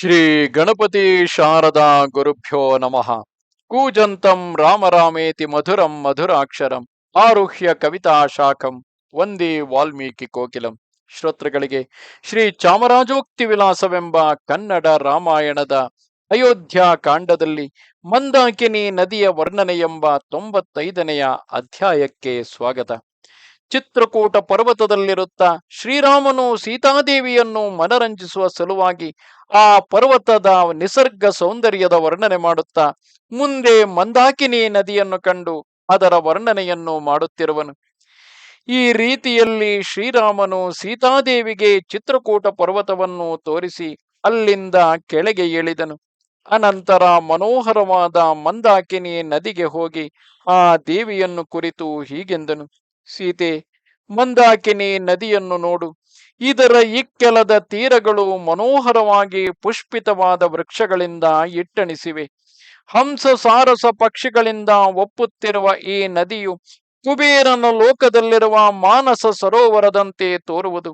ಶ್ರೀ ಗಣಪತಿ ಶಾರದಾ ಗುರುಭ್ಯೋ ನಮಃ. ಕೂಜಂತಂ ರಾಮರಾಮೇತಿ ಮಧುರಂ ಮಧುರಾಕ್ಷರಂ ಆರುಹ್ಯ ಕವಿತಾ ಶಾಖಂ ವಂದೇ ವಾಲ್ಮೀಕಿ ಕೋಕಿಲಂ. ಶ್ರೋತೃಗಳಿಗೆ ಶ್ರೀ ಚಾಮರಾಜೋಕ್ತಿ ವಿಲಾಸವೆಂಬ ಕನ್ನಡ ರಾಮಾಯಣದ ಅಯೋಧ್ಯ ಕಾಂಡದಲ್ಲಿ ಮಂದಾಕಿನಿ ನದಿಯ ವರ್ಣನೆ ಎಂಬ ತೊಂಬತ್ತೈದನೆಯ ಅಧ್ಯಾಯಕ್ಕೆ ಸ್ವಾಗತ. ಚಿತ್ರಕೂಟ ಪರ್ವತದಲ್ಲಿರುತ್ತಾ ಶ್ರೀರಾಮನು ಸೀತಾದೇವಿಯನ್ನು ಮನರಂಜಿಸುವ ಸಲುವಾಗಿ ಆ ಪರ್ವತದ ನಿಸರ್ಗ ಸೌಂದರ್ಯದ ವರ್ಣನೆ ಮಾಡುತ್ತಾ ಮುಂದೆ ಮಂದಾಕಿನಿ ನದಿಯನ್ನು ಕಂಡು ಅದರ ವರ್ಣನೆಯನ್ನು ಮಾಡುತ್ತಿರುವನು. ಈ ರೀತಿಯಲ್ಲಿ ಶ್ರೀರಾಮನು ಸೀತಾದೇವಿಗೆ ಚಿತ್ರಕೂಟ ಪರ್ವತವನ್ನು ತೋರಿಸಿ ಅಲ್ಲಿಂದ ಕೆಳಗೆ ಇಳಿದನು ಅನಂತರ ಮನೋಹರವಾದ ಮಂದಾಕಿನಿ ನದಿಗೆ ಹೋಗಿ ಆ ದೇವಿಯನ್ನು ಕುರಿತು ಹೀಗೆಂದನು. ಸೀತೆ, ಮಂದಾಕಿನಿ ನದಿಯನ್ನು ನೋಡು. ಇದರ ಇಕ್ಕೆಲದ ತೀರಗಳು ಮನೋಹರವಾಗಿ ಪುಷ್ಪಿತವಾದ ವೃಕ್ಷಗಳಿಂದ ಇಟ್ಟಣಿಸಿವೆ. ಹಂಸ ಸಾರಸ ಪಕ್ಷಿಗಳಿಂದ ಒಪ್ಪುತ್ತಿರುವ ಈ ನದಿಯು ಕುಬೇರನ ಲೋಕದಲ್ಲಿರುವ ಮಾನಸ ಸರೋವರದಂತೆ ತೋರುವುದು.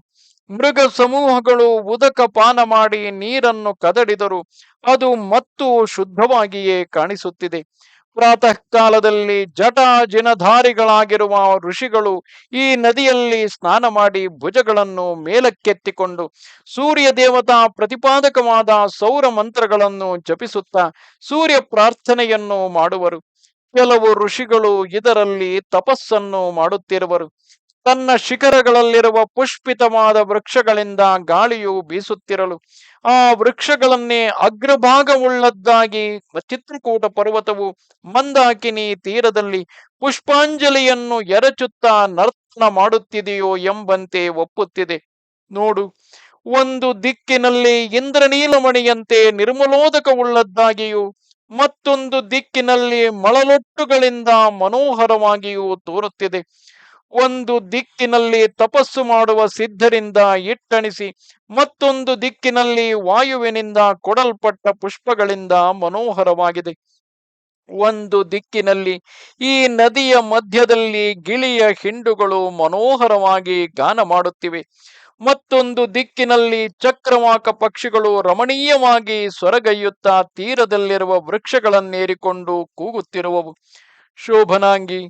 ಮೃಗ ಸಮೂಹಗಳು ಉದಕ ಪಾನ ಮಾಡಿ ನೀರನ್ನು ಕದಡಿದರು ಅದು ಮತ್ತು ಶುದ್ಧವಾಗಿಯೇ ಕಾಣಿಸುತ್ತಿದೆ. ಪ್ರಾತಃ ಕಾಲದಲ್ಲಿ ಜಟಾಜಿನಧಾರಿಗಳಾಗಿರುವ ಋಷಿಗಳು ಈ ನದಿಯಲ್ಲಿ ಸ್ನಾನ ಮಾಡಿ ಭುಜಗಳನ್ನು ಮೇಲಕ್ಕೆತ್ತಿಕೊಂಡು ಸೂರ್ಯ ದೇವತಾ ಪ್ರತಿಪಾದಕವಾದ ಸೌರ ಮಂತ್ರಗಳನ್ನು ಜಪಿಸುತ್ತಾ ಸೂರ್ಯ ಪ್ರಾರ್ಥನೆಯನ್ನು ಮಾಡುವರು. ಕೆಲವು ಋಷಿಗಳು ಇದರಲ್ಲಿ ತಪಸ್ಸನ್ನು ಮಾಡುತ್ತಿರುವರು. ತನ್ನ ಶಿಖರಗಳಲ್ಲಿರುವ ಪುಷ್ಪಿತವಾದ ವೃಕ್ಷಗಳಿಂದ ಗಾಳಿಯು ಬೀಸುತ್ತಿರಲು ಆ ವೃಕ್ಷಗಳನ್ನೇ ಅಗ್ರಭಾಗವುಳ್ಳದ್ದಾಗಿ ಚಿತ್ರಕೂಟ ಪರ್ವತವು ಮಂದಾಕಿನಿ ತೀರದಲ್ಲಿ ಪುಷ್ಪಾಂಜಲಿಯನ್ನು ಎರಚುತ್ತಾ ನರ್ತನ ಮಾಡುತ್ತಿದೆಯೋ ಎಂಬಂತೆ ಒಪ್ಪುತ್ತಿದೆ. ನೋಡು, ಒಂದು ದಿಕ್ಕಿನಲ್ಲಿ ಇಂದ್ರನೀಲಮಣಿಯಂತೆ ನಿರ್ಮಲೋದಕವುಳ್ಳದ್ದಾಗಿಯೂ, ಮತ್ತೊಂದು ದಿಕ್ಕಿನಲ್ಲಿ ಮಳಲೊಟ್ಟುಗಳಿಂದ ಮನೋಹರವಾಗಿಯೂ ತೋರುತ್ತಿದೆ. ಒಂದು ದಿಕ್ಕಿನಲ್ಲಿ ತಪಸ್ಸು ಮಾಡುವ ಸಿದ್ಧರಿಂದ ಇಟ್ಟಣಿಸಿ, ಮತ್ತೊಂದು ದಿಕ್ಕಿನಲ್ಲಿ ವಾಯುವಿನಿಂದ ಕೊಡಲ್ಪಟ್ಟ ಪುಷ್ಪಗಳಿಂದ ಮನೋಹರವಾಗಿದೆ. ಒಂದು ದಿಕ್ಕಿನಲ್ಲಿ ಈ ನದಿಯ ಮಧ್ಯದಲ್ಲಿ ಗಿಳಿಯ ಹಿಂಡುಗಳು ಮನೋಹರವಾಗಿ ಗಾನ ಮಾಡುತ್ತಿವೆ. ಮತ್ತೊಂದು ದಿಕ್ಕಿನಲ್ಲಿ ಚಕ್ರವಾಕ ಪಕ್ಷಿಗಳು ರಮಣೀಯವಾಗಿ ಸೊರಗೈಯುತ್ತಾ ತೀರದಲ್ಲಿರುವ ವೃಕ್ಷಗಳನ್ನೇರಿಕೊಂಡು ಕೂಗುತ್ತಿರುವವು. ಶೋಭನಾಂಗಿ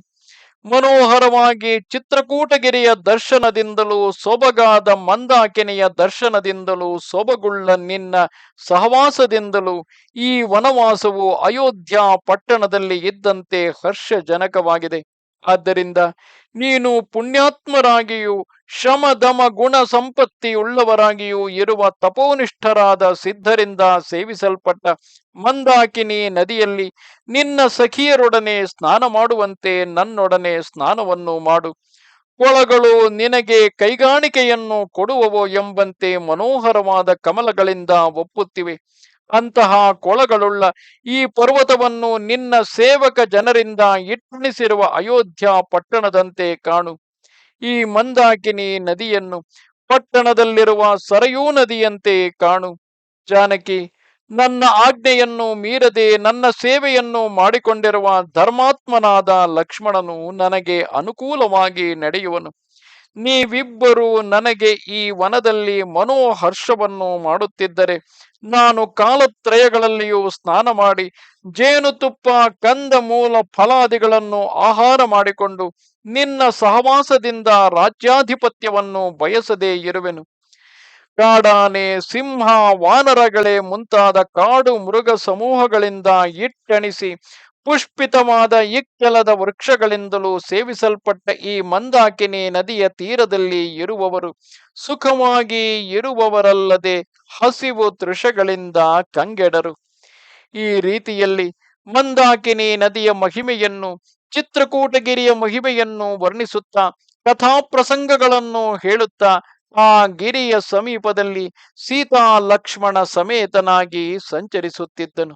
ಮನೋಹರವಾಗಿ ಚಿತ್ರಕೂಟಗಿರಿಯ ದರ್ಶನದಿಂದಲೂ ಸೊಬಗಾದ ಮಂದಾಕಿನಿಯ ದರ್ಶನದಿಂದಲೂ ಸೊಬಗುಳ್ಳ ನಿನ್ನ ಸಹವಾಸದಿಂದಲೂ ಈ ವನವಾಸವು ಅಯೋಧ್ಯ ಪಟ್ಟಣದಲ್ಲಿ ಇದ್ದಂತೆ ಹರ್ಷಜನಕವಾಗಿದೆ. ಆದ್ದರಿಂದ ನೀನು ಪುಣ್ಯಾತ್ಮರಾಗಿಯೂ ಶ್ರಮ ದಮ ಗುಣ ಸಂಪತ್ತಿಯುಳ್ಳವರಾಗಿಯೂ ಇರುವ ತಪೋನಿಷ್ಠರಾದ ಸಿದ್ಧರಿಂದ ಸೇವಿಸಲ್ಪಟ್ಟ ಮಂದಾಕಿನಿ ನದಿಯಲ್ಲಿ ನಿನ್ನ ಸಖಿಯರೊಡನೆ ಸ್ನಾನ ಮಾಡುವಂತೆ ನನ್ನೊಡನೆ ಸ್ನಾನವನ್ನು ಮಾಡು. ಕೊಳಗಳು ನಿನಗೆ ಕೈಗಾಣಿಕೆಯನ್ನು ಕೊಡುವವೋ ಎಂಬಂತೆ ಮನೋಹರವಾದ ಕಮಲಗಳಿಂದ ಒಪ್ಪುತ್ತಿವೆ. ಅಂತಹ ಕೊಳಗಳುಳ್ಳ ಈ ಪರ್ವತವನ್ನು ನಿನ್ನ ಸೇವಕ ಜನರಿಂದ ಇಟ್ಟಣಿಸಿರುವ ಅಯೋಧ್ಯ ಪಟ್ಟಣದಂತೆ ಕಾಣು. ಈ ಮಂದಾಕಿನಿ ನದಿಯನ್ನು ಪಟ್ಟಣದಲ್ಲಿರುವ ಸರಯೂ ನದಿಯಂತೆ ಕಾಣು. ಜಾನಕಿ, ನನ್ನ ಆಜ್ಞೆಯನ್ನು ಮೀರದೆ ನನ್ನ ಸೇವೆಯನ್ನು ಮಾಡಿಕೊಂಡಿರುವ ಧರ್ಮಾತ್ಮನಾದ ಲಕ್ಷ್ಮಣನು ನನಗೆ ಅನುಕೂಲವಾಗಿ ನಡೆಯುವನು. ನೀವಿಬ್ಬರು ನನಗೆ ಈ ವನದಲ್ಲಿ ಮನೋಹರ್ಷವನ್ನು ಮಾಡುತ್ತಿದ್ದರೆ ನಾನು ಕಾಲತ್ರಯಗಳಲ್ಲಿಯೂ ಸ್ನಾನ ಮಾಡಿ ಜೇನುತುಪ್ಪ ಕಂದ ಮೂಲ ಫಲಾದಿಗಳನ್ನು ಆಹಾರ ಮಾಡಿಕೊಂಡು ನಿನ್ನ ಸಹವಾಸದಿಂದ ರಾಜ್ಯಾಧಿಪತ್ಯವನ್ನು ಬಯಸದೇ ಇರುವೆನು. ಕಾಡಾನೆ, ಸಿಂಹ, ವಾನರಗಳೇ ಮುಂತಾದ ಕಾಡು ಮೃಗ ಸಮೂಹಗಳಿಂದ ಇಟ್ಟಣಿಸಿ ಪುಷ್ಪಿತವಾದ ಇಕ್ಕೆಲದ ವೃಕ್ಷಗಳಿಂದಲೂ ಸೇವಿಸಲ್ಪಟ್ಟ ಈ ಮಂದಾಕಿನಿ ನದಿಯ ತೀರದಲ್ಲಿ ಇರುವವರು ಸುಖವಾಗಿ ಇರುವವರಲ್ಲದೆ ಹಸಿವು ತೃಷಗಳಿಂದ ಕಂಗೆಡರು. ಈ ರೀತಿಯಲ್ಲಿ ಮಂದಾಕಿನಿ ನದಿಯ ಮಹಿಮೆಯನ್ನು, ಚಿತ್ರಕೂಟಗಿರಿಯ ಮಹಿಮೆಯನ್ನು ವರ್ಣಿಸುತ್ತಾ, ಕಥಾಪ್ರಸಂಗಗಳನ್ನು ಹೇಳುತ್ತಾ, ಆ ಗಿರಿಯ ಸಮೀಪದಲ್ಲಿ ಸೀತಾ ಲಕ್ಷ್ಮಣ ಸಮೇತನಾಗಿ ಸಂಚರಿಸುತ್ತಿದ್ದನು.